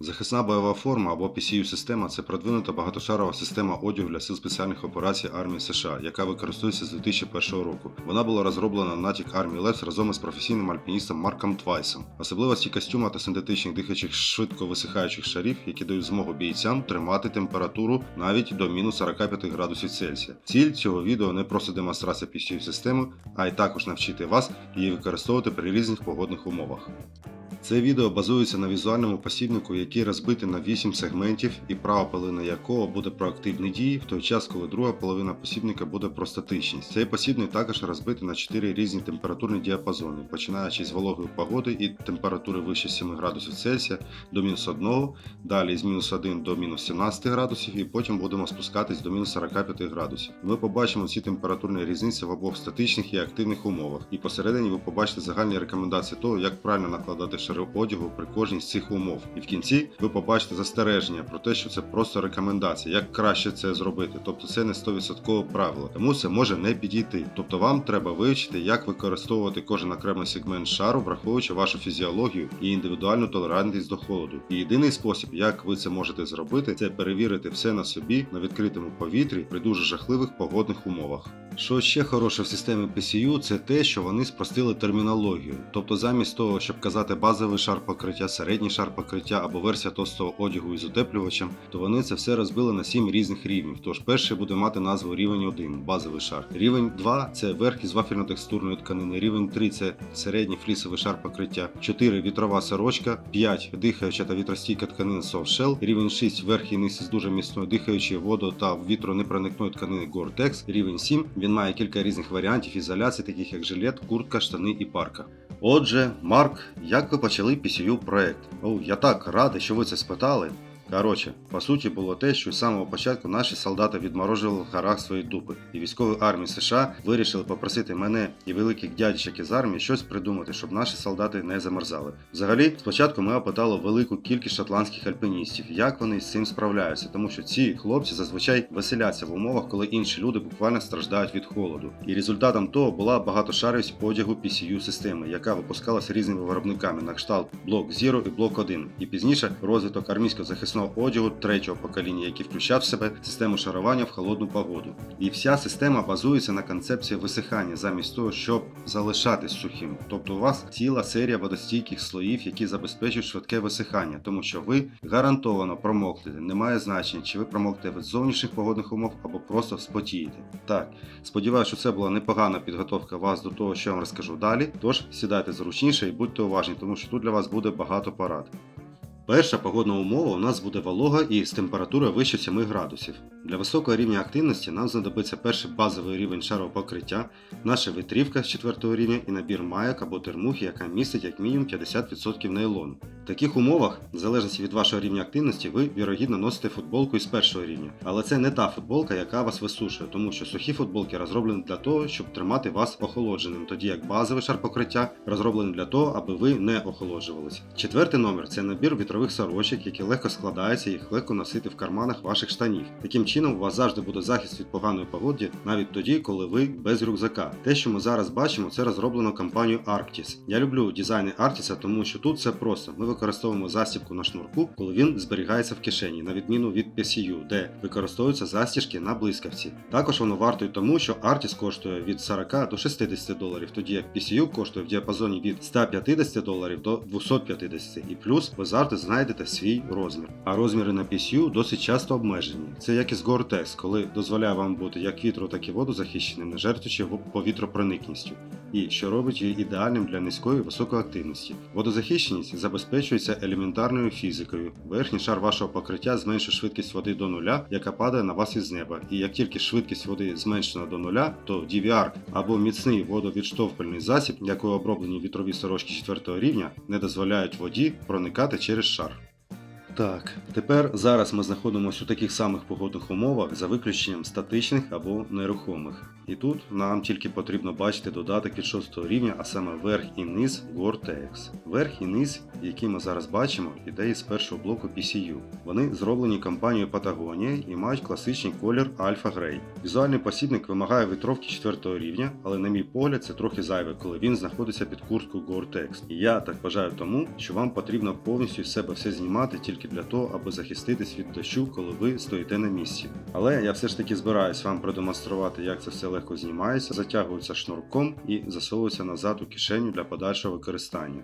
Захисна бойова форма або PCU-система це продвинута багатошарова система одягу для сил спеціальних операцій армії США, яка використовується з 2001 року. Вона була розроблена на Nattic Army Labs разом із професійним альпіністом Марком Твайсом. Особливості костюма та синтетичних дихаючих швидко висихаючих шарів, які дають змогу бійцям тримати температуру навіть до мінус 45 градусів Цельсія. Ціль цього відео не просто демонстрація PCU-системи, а й також навчити вас її використовувати при різних погодних умовах. Це відео базується на візуальному посібнику, який розбитий на 8 сегментів, і права половина якого буде про активні дії, в той час, коли друга половина посібника буде про статичність. Цей посібник також розбитий на 4 різні температурні діапазони, починаючи з вологої погоди і температури вище 7 градусів Цельсія до мінус 1, далі з мінус 1 до мінус 17 градусів, і потім будемо спускатись до мінус 45 градусів. Ми побачимо ці температурні різниці в обох статичних і активних умовах. І посередині ви побачите загальні рекомендації того, як правильно накладати шари одягу при кожній з цих умов. І в кінці ви побачите застереження про те, що це просто рекомендація, як краще це зробити. Тобто це не 100% правило, тому це може не підійти. Тобто вам треба вивчити, як використовувати кожен окремий сегмент шару, враховуючи вашу фізіологію і індивідуальну толерантність до холоду. І єдиний спосіб, як ви це можете зробити, це перевірити все на собі на відкритому повітрі при дуже жахливих погодних умовах. Що ще хороше в системі PCU, це те, що вони спростили термінологію. Тобто, замість того, щоб казати базовий шар покриття, середній шар покриття або версія товстого одягу із утеплювачем, то вони це все розбили на 7 різних рівнів. Тож перший буде мати назву рівень 1 базовий шар. Рівень 2 це верх із вафельно-текстурної тканини. Рівень 3 це середній флісовий шар покриття. 4 вітрова сорочка, 5 дихаюча та вітростійка тканина soft shell. Рівень 6 верх і низ із дуже міцної дихаючої воду та вітронепроникної тканини Gore-Tex. Рівень 7 він має кілька різних варіантів ізоляції, таких як жилет, куртка, штани і парка. Отже, Марк, як ви почали PCU проект? О, я так радий, що ви це спитали. Коротше, по суті, було те, що з самого початку наші солдати відморожували в горах свої дупи, і військові армії США вирішили попросити мене і великих дядечок із армії щось придумати, щоб наші солдати не замерзали. Взагалі, спочатку ми опитали велику кількість шотландських альпіністів, як вони з цим справляються, тому що ці хлопці зазвичай веселяться в умовах, коли інші люди буквально страждають від холоду. І результатом того була багатошаровість одягу PCU системи, яка випускалася різними виробниками на кшталт Block Zero і Block 1, і пізніше розвиток армійського захисного одягу третього покоління, який включав в себе систему шарування в холодну погоду. І вся система базується на концепції висихання, замість того, щоб залишатись сухим. Тобто у вас ціла серія водостійких слоїв, які забезпечують швидке висихання, тому що ви гарантовано промокнете. Немає значення, чи ви промокнете від зовнішніх погодних умов або просто спотієте. Так, сподіваюся, що це була непогана підготовка вас до того, що я вам розкажу далі. Тож сідайте зручніше і будьте уважні, тому що тут для вас буде багато порад. Перша погодна умова у нас буде волога і з температурою вище 7 градусів. Для високого рівня активності нам знадобиться перший базовий рівень шарового покриття, наша витрівка з 4 рівня і набір майок або термухи, яка містить як мінімум 50% нейлону. В таких умовах, в залежності від вашого рівня активності, ви вірогідно носите футболку із першого рівня. Але це не та футболка, яка вас висушує, тому що сухі футболки розроблені для того, щоб тримати вас охолодженим, тоді як базовий шар покриття розроблений для того, аби ви не охолоджувалися. Четвертий номер це набір вітрових сорочок, які легко складаються їх легко носити в карманах ваших штанів. Таким чином, у вас завжди буде захист від поганої погоди, навіть тоді, коли ви без рюкзака. Те, що ми зараз бачимо, це розроблено компанією Arctis. Я люблю дизайни Arctis, тому що тут все просто. Ми використовуємо застібку на шнурку, коли він зберігається в кишені, на відміну від PCU, де використовуються застіжки на блискавці. Також воно вартує тому, що Arctis коштує від 40 до 60 доларів, тоді як PCU коштує в діапазоні від 150 доларів до 250 і плюс ви завжди знайдете свій розмір. А розміри на PCU досить часто обмежені. Це як із Gore-Tex, коли дозволяє вам бути як вітру, так і водозахищеним, не жертвуючи повітропроникністю. І що робить її ідеальним для низької високої активності. Водозахищеність забезпечується елементарною фізикою. Верхній шар вашого покриття зменшує швидкість води до нуля, яка падає на вас із неба. І як тільки швидкість води зменшена до нуля, то DVR або міцний водовідштовхувальний засіб, якою оброблені вітрові сорочки 4 рівня, не дозволяють воді проникати через шар. Так, тепер зараз ми знаходимося у таких самих погодних умовах за виключенням статичних або нерухомих. І тут нам тільки потрібно бачити додаток від 6 рівня, а саме верх і низ Gore-Tex. Верх і низ, які ми зараз бачимо, іде із першого блоку PCU. Вони зроблені компанією Patagonia і мають класичний колір Alpha Grey. Візуальний посібник вимагає витровки 4 рівня, але на мій погляд це трохи зайве, коли він знаходиться під курткою Gore-Tex. І я так вважаю тому, що вам потрібно повністю з себе все знімати тільки тільки для того, аби захиститись від дощу, коли ви стоїте на місці. Але я все ж таки збираюсь вам продемонструвати, як це все легко знімається, затягується шнурком і засовується назад у кишеню для подальшого використання.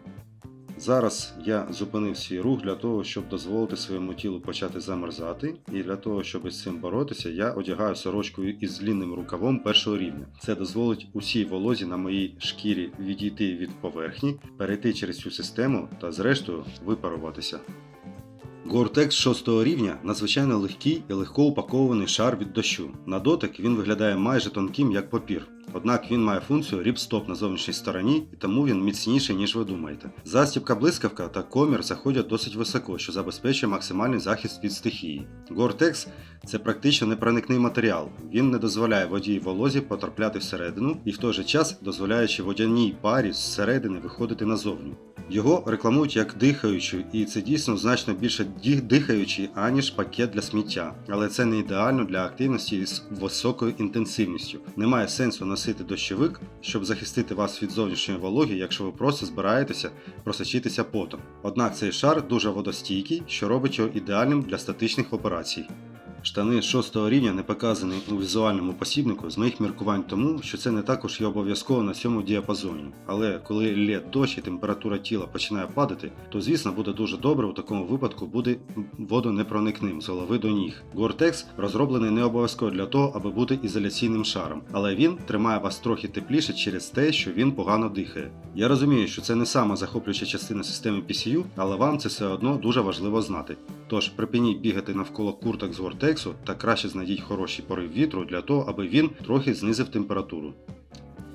Зараз я зупинив свій рух для того, щоб дозволити своєму тілу почати замерзати, і для того, щоб з цим боротися, я одягаю сорочку із длінним рукавом першого рівня. Це дозволить усій волозі на моїй шкірі відійти від поверхні, перейти через цю систему та, зрештою, випаруватися. Gore-Tex 6 рівня надзвичайно легкий і легко упакований шар від дощу. На дотик він виглядає майже тонким, як папір. Однак він має функцію ріп-стоп на зовнішній стороні, і тому він міцніший, ніж ви думаєте. Застібка блискавка та комір заходять досить високо, що забезпечує максимальний захист від стихії. Gore-Tex – це практично непроникний матеріал. Він не дозволяє воді і волозі потрапляти всередину і в той же час дозволяючи водяній парі зсередини виходити назовні. Його рекламують як дихаючу, і це дійсно значно більше дихаючий, аніж пакет для сміття. Але це не ідеально для активності з високою інтенсивністю. Немає сенсу носити дощовик, щоб захистити вас від зовнішньої вологи, якщо ви просто збираєтеся просочитися потом. Однак цей шар дуже водостійкий, що робить його ідеальним для статичних операцій. Штани 6 рівня не показані у візуальному посібнику з моїх міркувань тому, що це не також є обов'язково на цьому діапазоні. Але коли лє дощ і температура тіла починає падати, то звісно буде дуже добре у такому випадку бути водонепроникним з голови до ніг. Gore-Tex розроблений не обов'язково для того, аби бути ізоляційним шаром, але він тримає вас трохи тепліше через те, що він погано дихає. Я розумію, що це не сама захоплююча частина системи PCU, але вам це все одно дуже важливо знати. Тож припиніть бігати навколо курток з Gore-Tex та краще знайдіть хороший порив вітру для того, аби він трохи знизив температуру.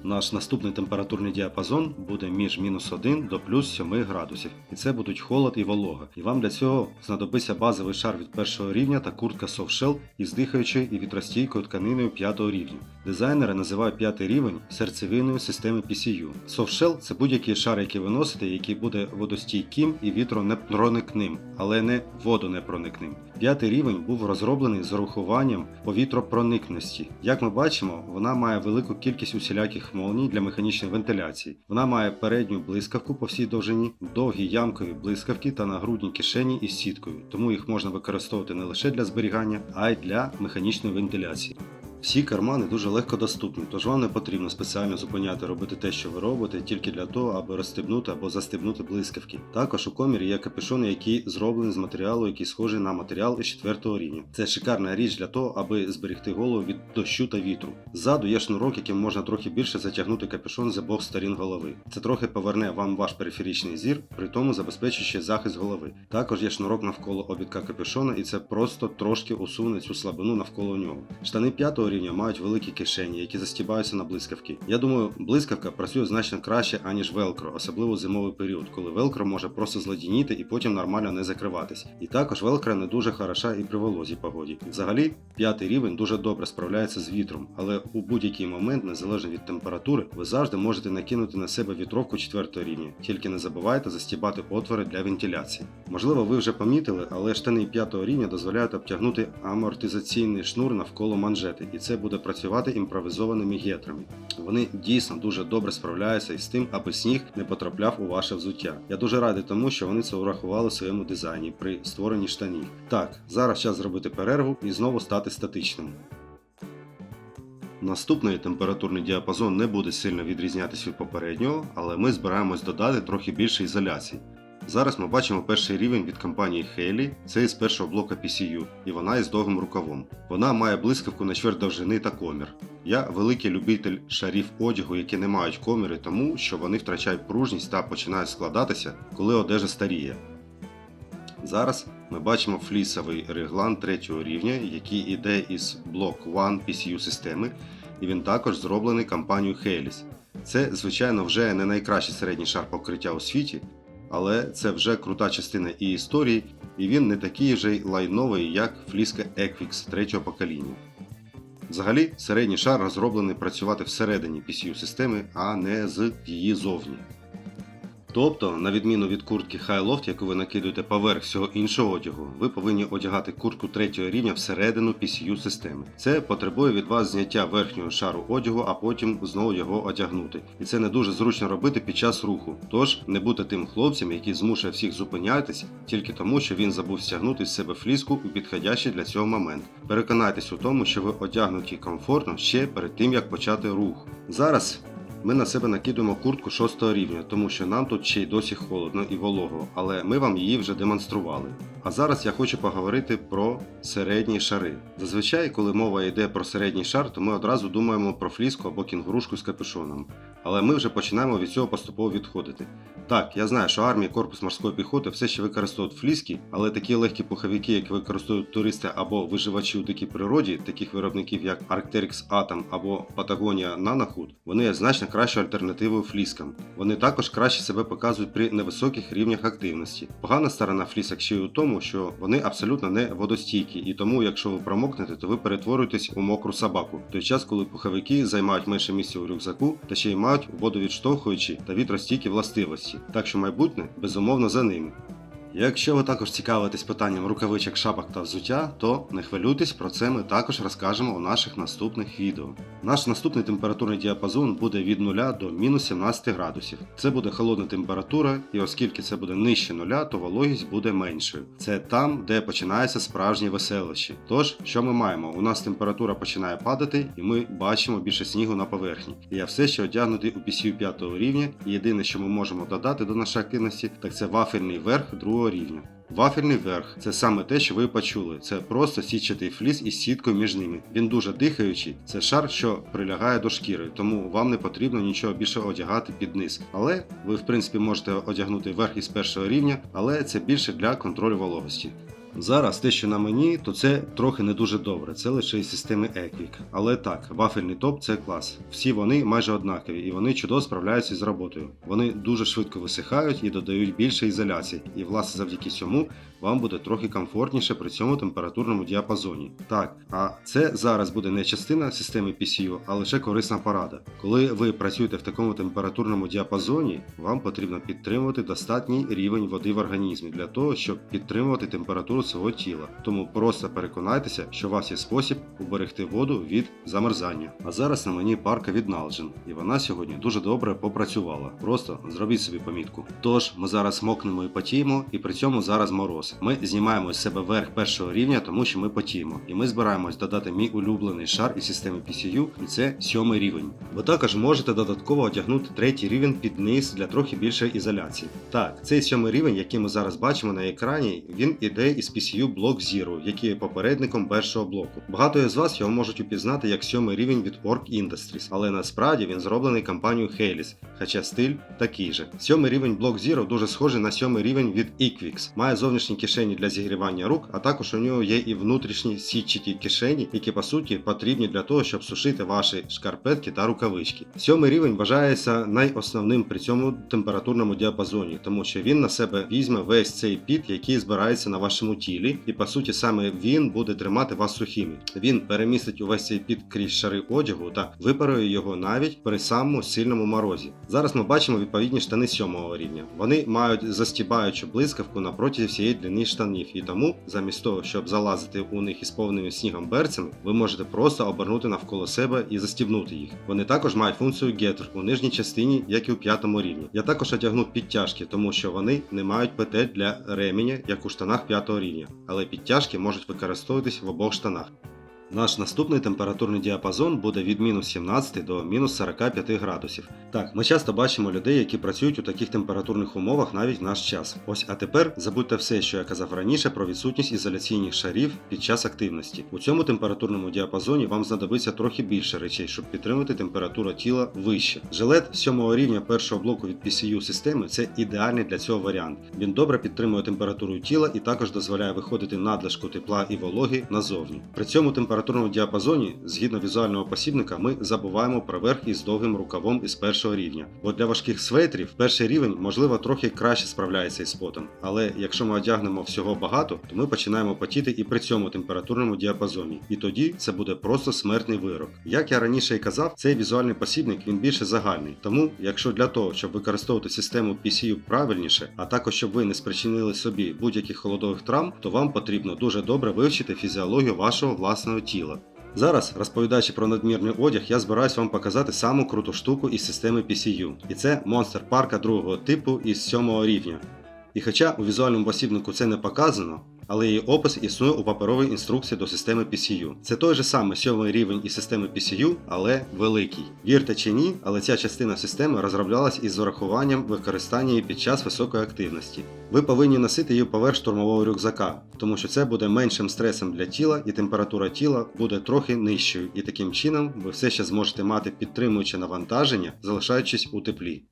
Наш наступний температурний діапазон буде між мінус 1 до плюс 7 градусів, і це будуть холод і волога. І вам для цього знадобиться базовий шар від першого рівня та куртка Softshell із дихаючою і вітростійкою тканиною 5 рівня. Дизайнери називають п'ятий рівень серцевиною системи PCU. Softshell – це будь-який шар, який ви носите, який буде водостійким і вітронепроникним, але не водонепроникним. П'ятий рівень був розроблений з урахуванням повітропроникності. Як ми бачимо, вона має велику кількість усіляких молній для механічної вентиляції. Вона має передню блискавку по всій довжині, довгі ямкові блискавки та нагрудні кишені із сіткою, тому їх можна використовувати не лише для зберігання, а й для механічної вентиляції. Всі кармани дуже легко доступні, тож вам не потрібно спеціально зупиняти робити те, що ви робите, тільки для того, аби розстебнути або застебнути блискавки. Також у комірі є капюшони, які зроблені з матеріалу, який схожий на матеріал із 4 рівня. Це шикарна річ для того, аби зберегти голову від дощу та вітру. Ззаду є шнурок, яким можна трохи більше затягнути капюшон з обох сторін голови. Це трохи поверне вам ваш периферічний зір, при тому забезпечуючи захист голови. Також є шнурок навколо обідка капюшона, і це просто трошки усуне цю слабину навколо нього. Штани 5 рівня мають великі кишені, які застібаються на блискавки. Я думаю, блискавка працює значно краще, аніж велкро, особливо в зимовий період, коли велкро може просто зладініти і потім нормально не закриватись. І також велкро не дуже хороша і при волозій погоді. Взагалі, п'ятий рівень дуже добре справляється з вітром, але у будь-який момент, незалежно від температури, ви завжди можете накинути на себе вітровку 4 рівня, тільки не забувайте застібати отвори для вентиляції. Можливо, ви вже помітили, але штани 5 рівня дозволяють обтягнути амортизаційний шнур навколо манжети, і це буде працювати імпровізованими гетрами. Вони дійсно дуже добре справляються із тим, аби сніг не потрапляв у ваше взуття. Я дуже радий тому, що вони це урахували в своєму дизайні при створенні штанів. Так, зараз час зробити перерву і знову стати статичним. Наступний температурний діапазон не буде сильно відрізнятися від попереднього, але ми збираємось додати трохи більше ізоляції. Зараз ми бачимо перший рівень від компанії Haley, це із першого блока PCU, і вона із довгим рукавом. Вона має блискавку на чверть довжини та комір. Я великий любитель шарів одягу, які не мають коміри, тому що вони втрачають пружність та починають складатися, коли одежа старіє. Зараз ми бачимо флісовий реглан третього рівня, який іде із Block One PCU системи, і він також зроблений компанією Helis. Це, звичайно, вже не найкращий середній шар покриття у світі, але це вже крута частина і історії, і він не такий вже й лайновий, як фліска Equix третього покоління. Взагалі, середній шар розроблений працювати всередині PCU системи, а не з її зовні. Тобто, на відміну від куртки High Loft, яку ви накидуєте поверх всього іншого одягу, ви повинні одягати куртку третього рівня всередину PCU системи. Це потребує від вас зняття верхнього шару одягу, а потім знову його одягнути. І це не дуже зручно робити під час руху. Тож не будьте тим хлопцем, який змушує всіх зупинятися тільки тому, що він забув стягнути з себе фліску у підходящий для цього момент. Переконайтесь у тому, що ви одягнуті комфортно ще перед тим, як почати рух. Зараз ми на себе накидуємо куртку 6 рівня, тому що нам тут ще й досі холодно і волого, але ми вам її вже демонстрували. А зараз я хочу поговорити про середні шари. Зазвичай, коли мова йде про середній шар, то ми одразу думаємо про фліску або кінгурушку з капюшоном. Але ми вже починаємо від цього поступово відходити. Так, я знаю, що армія корпус морської піхоти все ще використовують фліски, але такі легкі пуховики, які використовують туристи або виживачі у дикій природі, таких виробників як Arcteryx Atom або Patagonia Nanohood, вони є значно кращою альтернативою фліскам. Вони також краще себе показують при невисоких рівнях активності. Погана сторона флісок ще й у тому, що вони абсолютно не водостійкі, і тому, якщо ви промокнете, то ви перетворюєтесь у мокру собаку. В той час, коли пуховики займають менше місця у рюкзаку та ще й мають водовідштовхуючі та вітростійкі властивості. Так що майбутнє безумовно за ними. Якщо ви також цікавитесь питанням рукавичок, шапок та взуття, то не хвилюйтесь, про це ми також розкажемо у наших наступних відео. Наш наступний температурний діапазон буде від 0 до мінус 17 градусів. Це буде холодна температура, і оскільки це буде нижче нуля, то вологість буде меншою. Це там, де починається справжнє веселище. Тож, що ми маємо? У нас температура починає падати, і ми бачимо більше снігу на поверхні. І я все ще одягнутий у PCU 5 рівня, і єдине, що ми можемо додати до нашої активності, так це вафельний верх другого рівня. Вафельний верх це саме те, що ви почули. Це просто січатий фліс із сіткою між ними. Він дуже дихаючий. Це шар, що прилягає до шкіри, тому вам не потрібно нічого більше одягати під низ. Але ви, в принципі, можете одягнути верх із першого рівня, але це більше для контролю вологості. Зараз те, що на мені, то це трохи не дуже добре. Це лише із системи Equic. Але так, вафельний топ це клас. Всі вони майже однакові і вони чудово справляються з роботою. Вони дуже швидко висихають і додають більше ізоляції. І власне завдяки цьому вам буде трохи комфортніше при цьому температурному діапазоні. Так, а це зараз буде не частина системи PCU, а лише корисна порада. Коли ви працюєте в такому температурному діапазоні, вам потрібно підтримувати достатній рівень води в організмі для того, щоб підтримувати температуру свого тіла. Тому просто переконайтеся, що у вас є спосіб уберегти воду від замерзання. А зараз на мені парка від Nalgene, і вона сьогодні дуже добре попрацювала. Просто зробіть собі помітку. Тож ми зараз мокнемо і потіємо, і при цьому зараз мороз. Ми знімаємо з себе верх першого рівня, тому що ми потіємо. І ми збираємось додати мій улюблений шар із системи PCU, і це сьомий рівень. Ви також можете додатково одягнути третій рівень під низ для трохи більшої ізоляції. Так, цей сьомий рівень, який ми зараз бачимо на екрані, він іде із PCU Block Zero, який є попередником першого блоку. Багато з вас його можуть упізнати як сьомий рівень від Orc Industries, але насправді він зроблений компанією Helis, хоча стиль такий же. Сьомий рівень Block Zero дуже схожий на сьомий рівень від Equix. Має зовнішні кишені для зігрівання рук, а також у нього є і внутрішні сітчаті кишені, які по суті потрібні для того, щоб сушити ваші шкарпетки та рукавички. Сьомий рівень вважається найосновним при цьому температурному діапазоні, тому що він на себе візьме весь цей піт, який збирається на вашому тілі, і по суті саме він буде тримати вас сухими. Він перемістить увесь цей піт крізь шари одягу та випарує його навіть при самому сильному морозі. Зараз ми бачимо відповідні штани сьомого рівня. Вони мають застібаючу блискавку на протязі всієї длини штанів, і тому, замість того, щоб залазити у них із повними снігом берцями, ви можете просто обернути навколо себе і застібнути їх. Вони також мають функцію Getter у нижній частині, як і у п'ятому рівні. Я також одягну підтяжки, тому що вони не мають петель для ременя, як у штанах п'ятого рівня, але підтяжки можуть використовуватись в обох штанах. Наш наступний температурний діапазон буде від мінус 17 до мінус 45 градусів. Так, ми часто бачимо людей, які працюють у таких температурних умовах навіть в наш час. Ось а тепер забудьте все, що я казав раніше про відсутність ізоляційних шарів під час активності. У цьому температурному діапазоні вам знадобиться трохи більше речей, щоб підтримати температуру тіла вище. Жилет 7 рівня першого блоку від PCU системи це ідеальний для цього варіант. Він добре підтримує температуру тіла і також дозволяє виходити надлишку тепла і вологи назовні. При цьому температура температурному діапазоні, згідно візуального посібника, ми забуваємо про верх із довгим рукавом із першого рівня. Бо для важких светрів перший рівень, можливо, трохи краще справляється із потом. Але якщо ми одягнемо всього багато, то ми починаємо потіти і при цьому температурному діапазоні. І тоді це буде просто смертний вирок. Як я раніше і казав, цей візуальний посібник він більше загальний. Тому, якщо для того, щоб використовувати систему PCU правильніше, а також щоб ви не спричинили собі будь-яких холодових травм, то вам потрібно дуже добре вивчити фізіологію вашого власного тіла. Зараз, розповідаючи про надмірний одяг, я збираюсь вам показати саму круту штуку із системи PCU. І це Monster парка другого типу із 7 рівня. І хоча у візуальному посібнику це не показано, але її опис існує у паперовій інструкції до системи PCU. Це той же самий сьомий рівень із системи PCU, але великий. Вірте чи ні, але ця частина системи розроблялась із урахуванням використання її під час високої активності. Ви повинні носити її поверх штурмового рюкзака, тому що це буде меншим стресом для тіла і температура тіла буде трохи нижчою, і таким чином ви все ще зможете мати підтримуюче навантаження, залишаючись у теплі.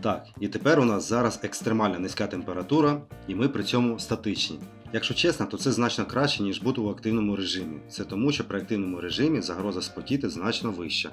Так, і тепер у нас зараз екстремально низька температура, і ми при цьому статичні. Якщо чесно, то це значно краще, ніж бути у активному режимі. Це тому, що при активному режимі загроза спотіти значно вища.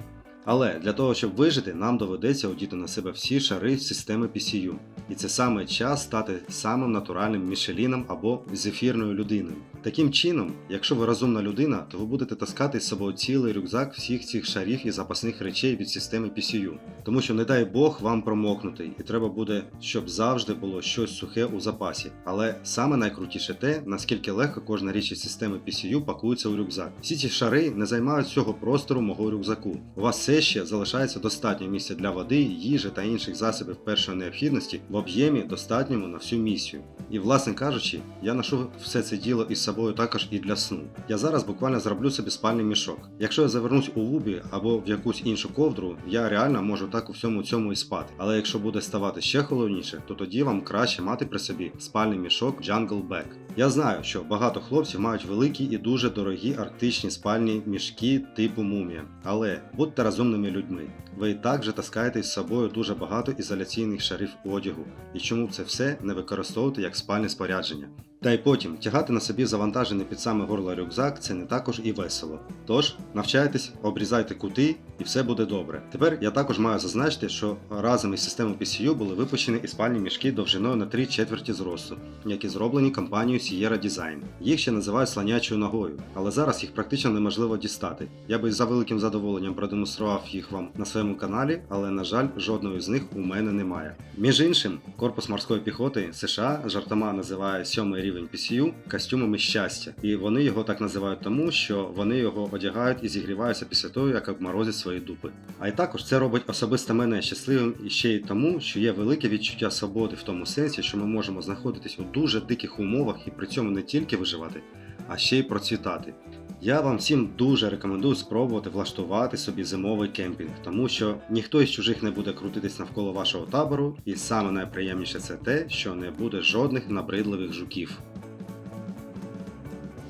Але для того, щоб вижити, нам доведеться одіти на себе всі шари системи PCU. І це саме час стати самим натуральним мішеліном або зефірною людиною. Таким чином, якщо ви розумна людина, то ви будете таскати з собою цілий рюкзак всіх цих шарів і запасних речей від системи PCU. Тому що, не дай Бог, вам промокнути, і треба буде, щоб завжди було щось сухе у запасі. Але саме найкрутіше те, наскільки легко кожна річ із системи PCU пакується у рюкзак. Всі ці шари не займають всього простору мого рюкзаку. У вас все ще залишається достатньо місця для води, їжі та інших засобів першої необхідності в об'ємі достатньому на всю місію. І, власне кажучи, я ношу все це діло із собою також і для сну. Я зараз буквально зроблю собі спальний мішок. Якщо я завернусь у вубі або в якусь іншу ковдру, я реально можу так у всьому цьому і спати. Але якщо буде ставати ще холодніше, то тоді вам краще мати при собі спальний мішок Jungle Bag. Я знаю, що багато хлопців мають великі і дуже дорогі арктичні спальні мішки типу мумія. Але будьте розумними людьми. Ви і так таскаєте з собою дуже багато ізоляційних шарів одягу, і чому це все не використовувати як спальне спорядження. Та й потім тягати на собі завантажений під саме горло рюкзак це не також і весело. Тож навчайтесь, обрізайте кути і все буде добре. Тепер я також маю зазначити, що разом із системою PCU були випущені і спальні мішки довжиною на 3 четверті зросту, які зроблені компанією Sierra Design. Їх ще називають слонячою ногою, але зараз їх практично неможливо дістати. Я би за великим задоволенням продемонстрував їх вам на своєму каналі, але на жаль, жодної з них у мене немає. Між іншим, корпус морської піхоти США жартома називає сьомий рівень PCU костюмами щастя, і вони його так називають тому, що вони його одягають і зігріваються після того, як обморозять свої дупи. А й також це робить особисто мене щасливим і ще й тому, що є велике відчуття свободи в тому сенсі, що ми можемо знаходитись у дуже диких умовах і при цьому не тільки виживати, а ще й процвітати. Я вам всім дуже рекомендую спробувати влаштувати собі зимовий кемпінг, тому що ніхто із чужих не буде крутитись навколо вашого табору, і саме найприємніше це те, що не буде жодних набридливих жуків.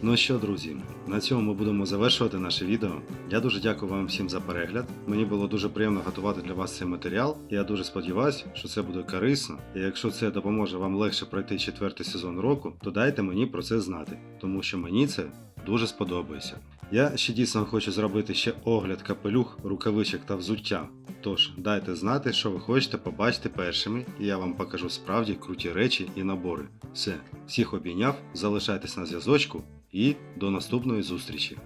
Ну що, друзі, на цьому ми будемо завершувати наше відео. Я дуже дякую вам всім за перегляд. Мені було дуже приємно готувати для вас цей матеріал. Я дуже сподіваюся, що це буде корисно. І якщо це допоможе вам легше пройти четвертий сезон року, то дайте мені про це знати, тому що мені це дуже сподобається. Я ще дійсно хочу зробити ще огляд капелюх, рукавичок та взуття. Тож дайте знати, що ви хочете побачити першими, і я вам покажу справді круті речі і набори. Все, всіх обійняв, залишайтесь на зв'язочку і до наступної зустрічі!